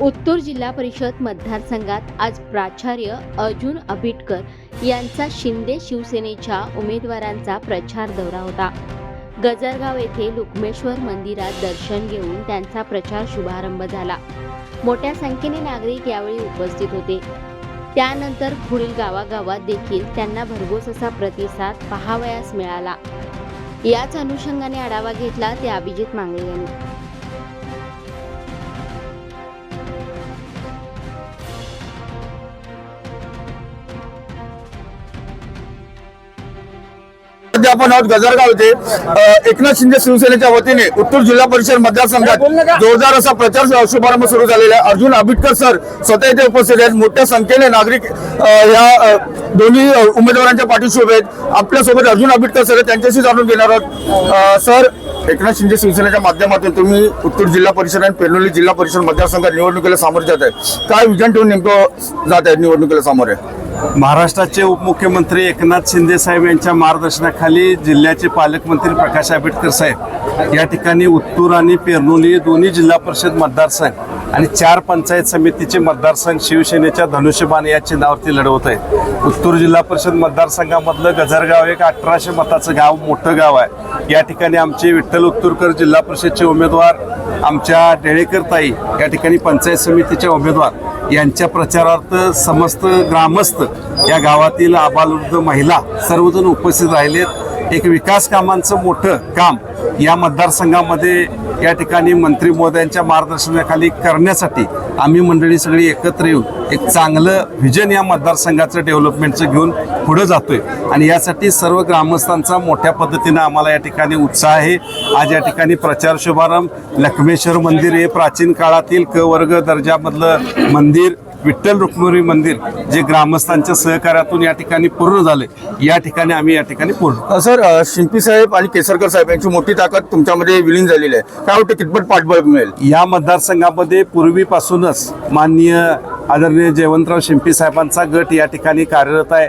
उत्तूर जिल्हा परिषद मतदारसंघात आज प्राचार्य अर्जुन अभिटकर यांचा शिंदे शिवसेनेच्या उमेदवारांचा प्रचार दौरा होता. गजरगाव येथे लुकमेश्वर मंदिरात दर्शन घेऊन त्यांचा प्रचार शुभारंभ झाला. मोठ्या संख्येने नागरिक यावेळी उपस्थित होते. त्यानंतर पुढील गावागावात देखील त्यांना भरघोस असा प्रतिसाद पाहावयास मिळाला. याच अनुषंगाने आढावा घेतला ते अभिजित मांगळे यांनी. सध्या आपण आहोत गजरगाव येथे एकनाथ शिंदे शिवसेनेच्या वतीने उत्तूर जिल्हा परिषद मतदारसंघात जोरदार असा प्रचार शुभारंभ सुरू झालेला आहे. अर्जुन आबिटकर सर स्वतः इथे उपस्थित आहेत. मोठ्या संख्येने नागरिक या दोन्ही उमेदवारांच्या पाठीशी उभे आहेत. आपल्यासोबत अर्जुन आबिटकर सर त्यांच्याशी जाणून घेणार आहोत. सर एकनाथ शिंदे शिवसेनेच्या माध्यमातून तुम्ही उत्तूर जिल्हा परिषद आणि पेर्नोली जिल्हा परिषद मतदारसंघात निवडणुकीला सामोरे जात आहे काय विजन ठेवून नेमकं जात आहे निवडणुकीला सामोरे? महाराष्ट्राचे उपमुख्यमंत्री एकनाथ शिंदे साहेब यांच्या मार्गदर्शनाखाली जिल्ह्याचे पालकमंत्री प्रकाश आंबेडकर साहेब या ठिकाणी उत्तूर आणि पेरनोली दोन्ही जिल्हा परिषद मतदारसंघ आणि चार पंचायत समितीचे मतदारसंघ शिवसेनेच्या धनुष्यबाण या चिन्हावरती लढवत आहेत. उत्तूर जिल्हा परिषद मतदारसंघामधलं गजरगाव एक अठराशे मताचं गाव मोठं गाव आहे. या ठिकाणी आमचे विठ्ठल उत्तूरकर जिल्हा परिषदचे उमेदवार आमच्या डेळेकर ताई या ठिकाणी पंचायत समितीचे उमेदवार. यांच्या प्रचारार्थ समस्त ग्रामस्थ या गावातील आबालवृद्ध महिला सर्वजण उपस्थित राहिलेत. एक विकास कामांचं मोठं काम या मतदारसंघामध्ये या ठिकाणी मंत्री महोदयांच्या मार्गदर्शनाखाली करण्यासाठी आम्ही मंडळी सगळी एकत्र येऊन एक चांगलं व्हिजन या मतदारसंघाचं डेव्हलपमेंटचं घेऊन पुढं जातोय. आणि यासाठी सर्व ग्रामस्थांचा मोठ्या पद्धतीनं आम्हाला या ठिकाणी उत्साह आहे. आज या ठिकाणी प्रचार शुभारंभ. लक्ष्मेश्वर मंदिर हे प्राचीन काळातील क वर्ग दर्जामधलं मंदिर. विठ्ठल रुक्मिणी मंदिर जे ग्रामस्थांच्या सहकार्यातून या ठिकाणी पूर्ण झाले या ठिकाणी आम्ही या ठिकाणी पूर्ण सर शिंपी साहेब आणि केसरकर साहेब यांची मोठी ताकद तुमच्यामध्ये विलीन झालेली आहे. काय वाटतं कितपत पाठबळ मिळेल? या मतदारसंघामध्ये पूर्वीपासूनच माननीय आदरणीय जयवंतराव शिंपी साहेबांचा गट या ठिकाणी कार्यरत आहे.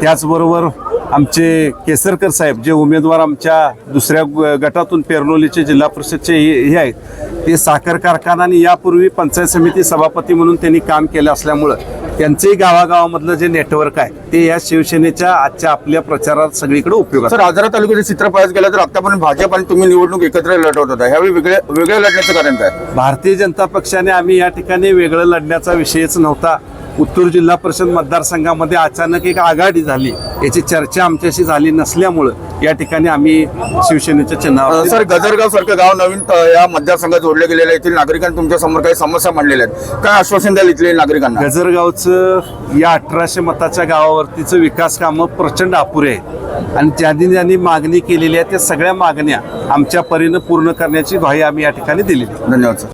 त्याचबरोबर आमचे केसरकर साहेब जे उमेदवार आमच्या दुसऱ्या गटातून पेरनोलीचे जिल्हा परिषदचे हे हे आहेत ते साखर कारखाना आणि यापूर्वी पंचायत समिती सभापती म्हणून त्यांनी काम केलं असल्यामुळं त्यांचंही गावागावामधलं जे नेटवर्क आहे ते या शिवसेनेच्या आजच्या आपल्या प्रचारात सगळीकडे उपयोग सर आजरा तालुक्याचे चित्र पाहायचं गेलं तर आतापर्यंत भाजप आणि तुम्ही निवडणूक एकत्र लढवत होता. ह्यावेळी वेगळे वेगळे लढण्याचं कारण काय? भारतीय जनता पक्षाने आम्ही या ठिकाणी वेगळं लढण्याचा विषयच नव्हता. उत्तूर जिल्हा परिषद मतदारसंघामध्ये अचानक एक आघाडी झाली. याची चर्चा आमच्याशी झाली नसल्यामुळं या ठिकाणी आम्ही शिवसेनेच्या चिन्हावर सर गजरगाव सारखं गाव नवीन या मतदारसंघात जोडले गेलेलं येथील नागरिकांनी तुमच्यासमोर काही समस्या मांडलेल्या आहेत. काय आश्वासन द्याल इथले नागरिकांना? गजरगावचं या अठराशे मताच्या गावावरतीचं विकास कामं प्रचंड अपुरे आहे आणि ज्यांनी ज्यांनी मागणी केलेली आहे त्या सगळ्या मागण्या आमच्या परीनं पूर्ण करण्याची ग्वाही आम्ही या ठिकाणी आहे. धन्यवाद सर.